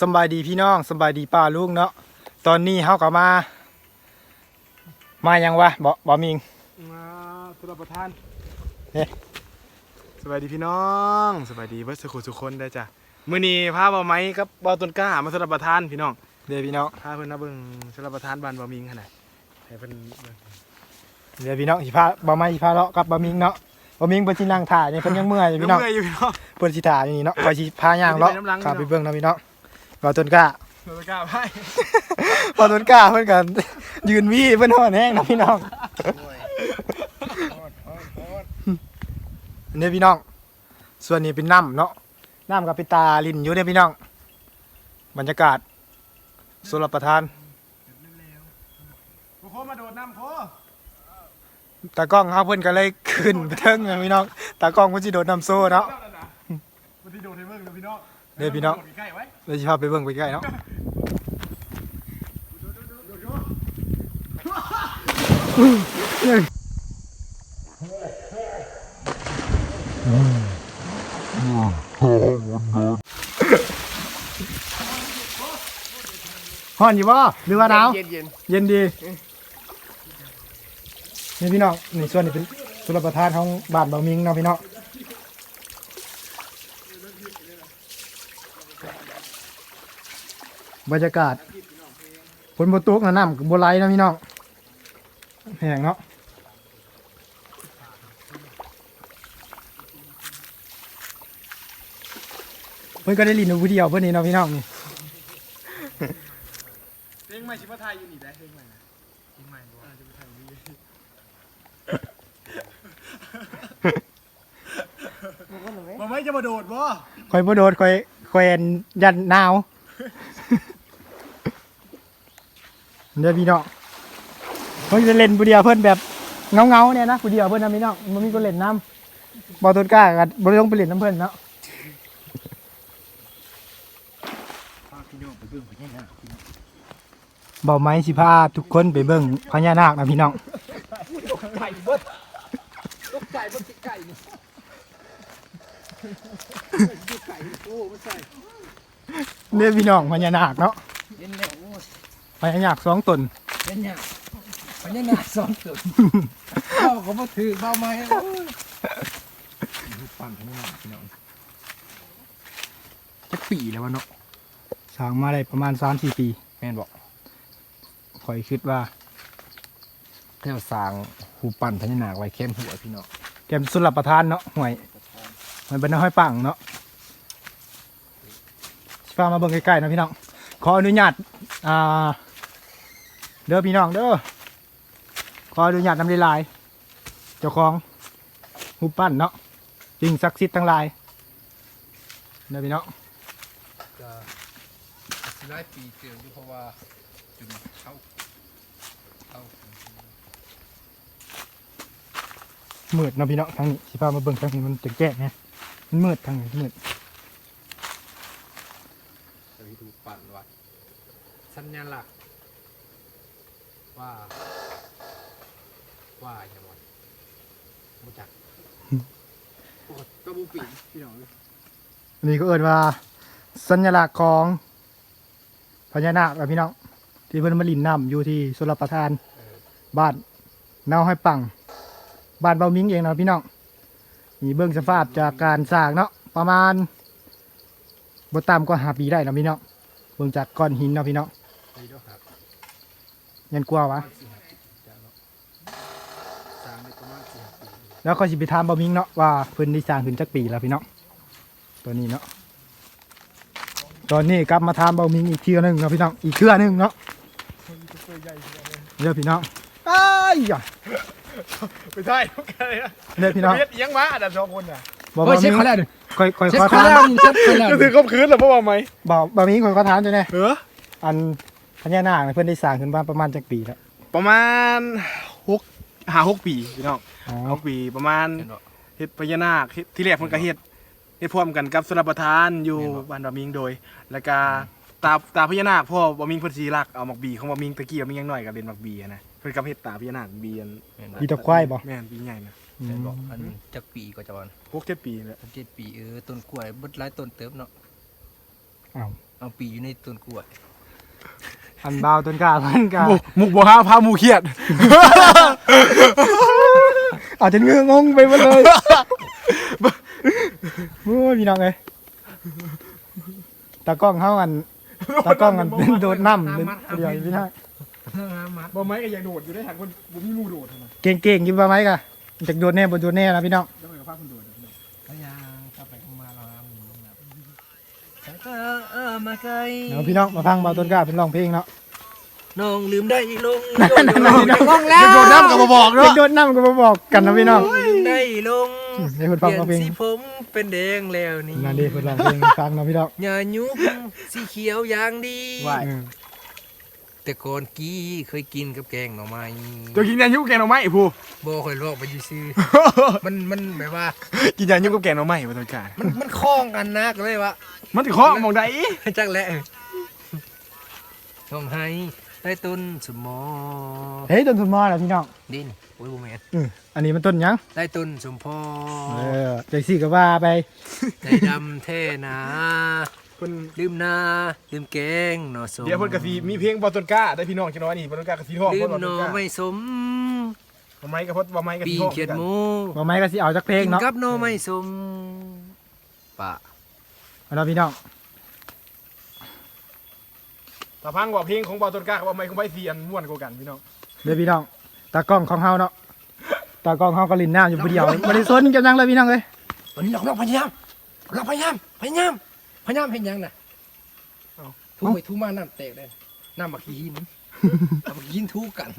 สำบายดีพี่น้องสำบายดีป้าลุงเนาะตอนนี้เฮาก็มา มายังวะบ่บ่มิงมาสุรประทานเอ๊ะสวัสดีพี่น้องสวัสดีเบิร์ดสุขุสุขคนได้อจ้ะมื้อนี้พาเบาไม้กับเบาต้นกล้ามาสุรประทานพี่น้องเดี๋ยวพี่น้องพาเพิ่นมาเบิ่งสุรประทานบ้านบ่มิงขนาดให้เพิ่นเบิ่งเดี๋ยวพี่น้องสิพาบ่มาสิพาเลาะกับบ่มิงเนาะบ่มิงเพิ่นสินั่งถ่ายนี่เพิ่นยังเมื่อยอยู่พี่น้องเมื่อยอยู่พี่น้องเพิ่นสิถ่ายอยู่นี่เนาะคอยสิพาย่างเลาะไปน้ำลังข้าไปพี่น้องเบิ่งนะพี่น้อง บ่ต้นกล้าสุรกล้าไปบ่ต้นกล้าเพิ่นก็ยืนวี่เพิ่นฮ้อนแห้งนะพี่น้องเนี่ยพี่น้อง ส่วนนี้เป็นน้ำเนาะน้ำกับเป็นตาลินอยู่เนี่ยพี่น้อง บรรยากาศสุรประทานโคมาโดดน้ำโคตากล้องเฮาเพิ่นก็เลยขึ้นไปเทิงนะพี่น้อง ตากล้องเพิ่นสิโดดน้ำโซ่เนาะวันที่โดดให้เบิ่งเด้อพี่น้อง เด้อพี่น้องโดดใกล้ๆไว้เดี๋ยสิพาไปเบิ่งไปใกล้เนาะฮ้อนอยู่บ่หรือว่าหนาวเย็นเย็นดีนี่พี่น้องนี่ส่วนนี้เป็นสุรประทานของบ้านเบามิงเนาะพี่น้อง บรรยากาศฝนบตกนะน้ำกับบไหลนะพี่น้องแห้งเนาะเพิ่นก็ได้ลินอยู่ผู้เดียวเพิ่นนี่เนาะพี่น้องนี่ๆเพลงใหม่ชิมาไทยอยู่นี่ได้เพลงใหม่นะเพลงใหม่บ่จะไปไทยอยู่นี่บ่ไม่จะมาโดดบ่คอยบ่โดดคอยคอยอันยันหนาว เดี๋ยวพี่น้องเพิ่นจะเล่นผู้เดียวเพิ่นแบบเงาเงาเนี่ยนะผู้เดียวเพิ่นนะพี่น้องมันมีคนเล่นน้ำบอลต้นกล้ากันบ่ต้องไปเล่นน้ำเพิ่นเนาะเบาไม้สิพาทุกคนไปเบิ่งพญานาคนะพี่น้องไก่เบิดตกไก่เบิดไก่นี่ไก่โอ้ไม่ใช่เนี่ยพี่น้องพญานาคเนาะ เย็นแล้วโอ้ยพญานาคสองตนเย็นเนี่ยมันยังหนาสองตัวเบ้าเขามาถือเบ้าไม้โอ้ยปั่นทั้งนั้นพี่น้องจักปีแล้ววะเนาะสร้างมาได้ประมาณ3-4ปีแม่นบอกคอยคิดว่าเที่ยวสร้างหูปั่นพญานาคไว้เข้มหัวพี่น้องแกมสุรประทานเนาะห่วยห่วยบรรณห้อยปังเนาะสิพามาเบิ่งใกล้ๆนะพี่น้องขออนุญาตอ่า เด้อพี่น้องเด้อขออนุญาตนำลายๆเจ้าของหูปปั้นเนาะจริงศักดิ์สิทธิ์ทั้งหลายเด้อพี่น้องจะสิไล่ปีเตียวอยู่เพราะว่าจุนเข้าเข้ามืดเนาะพี่น้องทางนี้สิพามาเบิ่งทางนี้มันจะแจ้งไงมันมืดทางนี้มืดจะไปดูปั่นไว้สัญญาณหลัก ว่า ว่าอย่างไรมูจักโอ้ยก็บูปีพี่น้องอันนี้ก็เอิ้นว่า สัญลักษณ์ของพญานาคนะพี่น้องที่เพิ่นมาลินน้ำอยู่ที่สุรประทานบ้านเนาให้ปังบ้านเบามิงเองเนาะพี่น้องมีเบื้องสภาพจากการสร้างเนาะประมาณบ่ต่ำกว่าหาปีได้เนาะพี่น้องเบื้องจากก้อนหินเนาะพี่น้องไปด้ว ยครับยันกลัววะสี่ห้าปีจ้ะเนาะสร้างได้ประมาณสี่ห้าปีแล้วก็สิไปถามเบามิงเนาะว่าเพิ่นได้สร้างขึ้นจักปีแล้วพี่น้องตัวนี้เนาะตอนนี้กลับมาถามเบามิงอีกเทื่อหนึงเนาะพี่น้องอีกเทื่อหนึงเนาะเดี๋ยวพี่น้องอ้ายอย่าไม่ใช่ทุกคนเลยนะเดี๋ยวพี่น้องเฮ็ดเอียังมาอันดับสองคนน่ะบอกเฮ้ยเบาเช็มิคงเขาแล้วดิคอยคอยเช็คขอเขาถามแล้วเช็คเขาแล้วจะถือคมคืนเหรอพ่อว่าไหมบอกเบามิงคอยขอถามจังได๋เอออัน พญานาคเนี่ยเพิ่นได้สร้างขึ้นมาประมาณจักปีแล้วประมาณหกหาหกปีพี่น้องอ๋อหกปีประมาณเห็นบ่เฮ็ดพญานาคเฮ็ดที่แรกเพิ่นก็เฮ็ดเฮ็ดพร้อมกันกับสุรประทานอยู่แม่นบ่บ้านบะมิงโดย แล้วก็ตาตาพญานาคพ่อบะมิงเพิ่นสิรักเอาหมักบีของบะมิงตะกี้บะมิงยังน้อยก็เล่นหมักบีอะนะเพิ่นก็เฮ็ดตาพญานาคบีอันเห็นบ่มีตะควายบ่แม่นบีใหญ่นะอืเห็นมบ่อันจักปีก็จะวันหกเจ็ดปีแล้วเจ็ดปีเออต้นกล้วยเบดหลายต้นเติบเนาะอ้าวเอาปีอยู่ในต้นกล้วย อันเบาต้นกล้าเพิ่นกาหมูหมุกบ่ฮาพาหมูเครียด อาจจะเงื้องงไปหมดเลยโอ้ยพี่น้องเอ้ยตากล้องเฮาอันตากล้องอันเป็นโดดน้ำเป็นเดียวพี่น้องมัดบ่ไม้ก็อยากโดดอยู่ได้ทางคนบ่มีหมู่โดดนะเก่งๆกินบ่ไหมกะจากโดดแน่บ่โดดแน่นะพี่น้อง มาไกลเดี๋ยวพี่น้องมาฟังเบาต้นกล้าเป็นร้องเพลงเนาะน้องลืมได้ลงนั่นๆๆลงแล้วโดดน้ำก็บ่บอกเด็เนาะกโดดน้ำก็มาบอกกันนะพี่น้องลืมได้ลงให้เพิ่นฟังเอาเพลงสีผมเป็นแดงแล้วนี่นั่นดิเพิ่นร้องเพลงให้ฟังเนาะพี่น้องอย่ายุบสีเขียวอย่างดีว่าเออ แต่ก่อนกี้เคยกินกับแกงหน่อไม้ตัวกินยายุแกงหน่อไม้ผู้ บ่ค่อยลอกไปอยู่ซื้อ มันมันแบบว่า กินยายุกับแกงหน่อไม้บ่ต้องการมันมันคล้องกันนะก็เลยว่ามันสิเคาะหมองใดจักแหละต้องให้ได้ต้นสมอเฮ้ยต้นทุนมอนะพี่น้องดินโอ้ยบ่แม่นอืออันนี้มันต้นหยังได้ต้นสมพอเออจังซี่ก็ว่าไป ใจดำแท้หนา เพิ่นลืมนาลืมแกงหน่อสมเดี๋ยวเพิ่นก็สิมีเพลงบ่ต้นกล้าได้พี่น้องจังน้อยนี่บ่ต้นกล้าก็สิฮ้องลืบ่มต้นหน่อกล้าไม่สมบ่ไม้ก็พดบ่ไม้ก็ปีสิฮ้องเขียดหมูบ่ไหมก็สิเอาจักเพลงกินเนาะกับหน่อไม่สมปะเอาล่ะพี่น้องถ้าพังว่าเพลงของบ่ต้นกล้ากับบ่ไม้ของไผสิอันม่วนกว่ากันพี่น้องเดี๋ยวพี่น้องตากล้องของเฮาเนาะตากล้องเฮาก็ลินน้ำอยู่ผู้เดียวบ่ได้สนกันยังเลยพี่น้องเอ้ยวันนี้เราเราพยายามเราพยายามพยายาม พยายามเห็นยังน่ะทุกไปทุกมาน้ำแตกเลยน้ำบักหินน้ำบักหินทุกกัน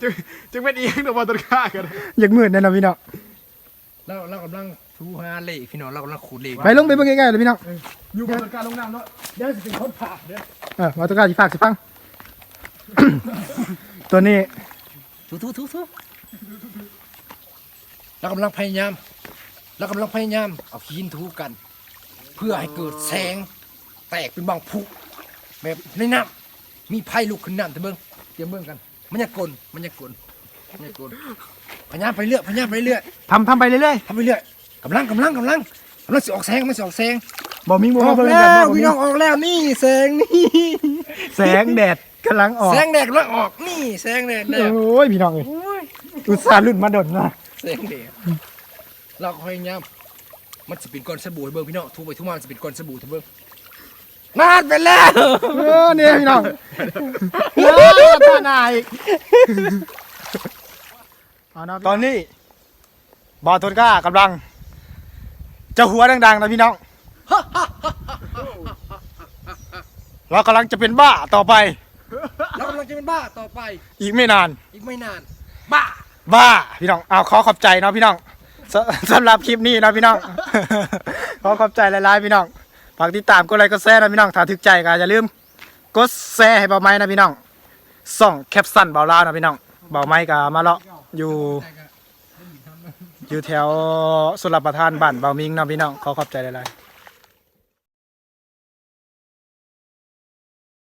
จึงจึงเป็นอีหยังดอกบ่ต้นกล้ากันอยากมืดแน่เนาะพี่น้องเราเรากำลังทูหาเหล็กพี่น้องเรากำลังขูดเหล็กไปลงไปเบิ่งใกล้ๆเลยพี่น้องอยู่บ่ต้นกล้าลงน้ำเนาะเดี๋ยวสิเป็นคนพาเด้อเออมาตะกร้าสิฝากสิฟังตัวนี้ทูทูทูทูเรากำลังพยายามเรากำลังพยายามเอาหินทูกัน เพื่อให้เกิดแสงแตกเป็นบางผุแบบในน้ำมีไผ่ลุกขึ้นน้ำแต่เบิ้งเตรียมเบิ้งกัน มันจะกลนมันจะกลนมันจะกลนพยายามไปเรื่อยพยายามไปเรื่อยทำทำไปเรื่อยทำไปเรื่อยกำลังกำลังกำลังกำลังสิออกแสงมันสิออกแสงๆบ่มีบ่อมาอกเบิ่งแล้กันวบ่มีพี่น้องออกแล้วนี่แสงนี่แสงแดดกำลังออกแสงแดดกำลังออกนี่แสงแดดแดดโอ้ยพี่น้องเอ้ยอุตส่าห์รุ่นมาดนนะแสงแดดเราก็พยายาม มันจะเป็นก้อนสบู่ให้เบิ่งพี่น้องทุกไปทุกมามันจะเป็นก้อนสบู่ให้เบิ่งนานไปแล้วเออเนี่ยพี่น้องเออท่านายอีกเอาเนาะตอนนี้บอทนก้ากำลัง จะหัวดังๆนะพี่น้อง เรากำลังจะเป็นบ้าต่อไป เรากำลังจะเป็นบ้าต่อไป อีกไม่นาน อีกไม่นาน บ้า บ้าพี่น้องเอาขอขอบใจเนาะพี่น้อง สสำหรับคลิปนี้นะพี่น้อง ขอขอบใจหลายๆพี่น้องฝากติดตามกดไลค์กดแชร์นะพี่น้องถ้าถึกใจก็อย่าลืมกดแชร์ให้เบาไม้นะพี่น้องส่องแคปสั้นเบาลานะพี่น้องเบาไม้ก็มาเลาะอยู่ อยู่แถวสุรประทานบ้านเบามิงนะพี่น้องขอขอบใจหลายๆ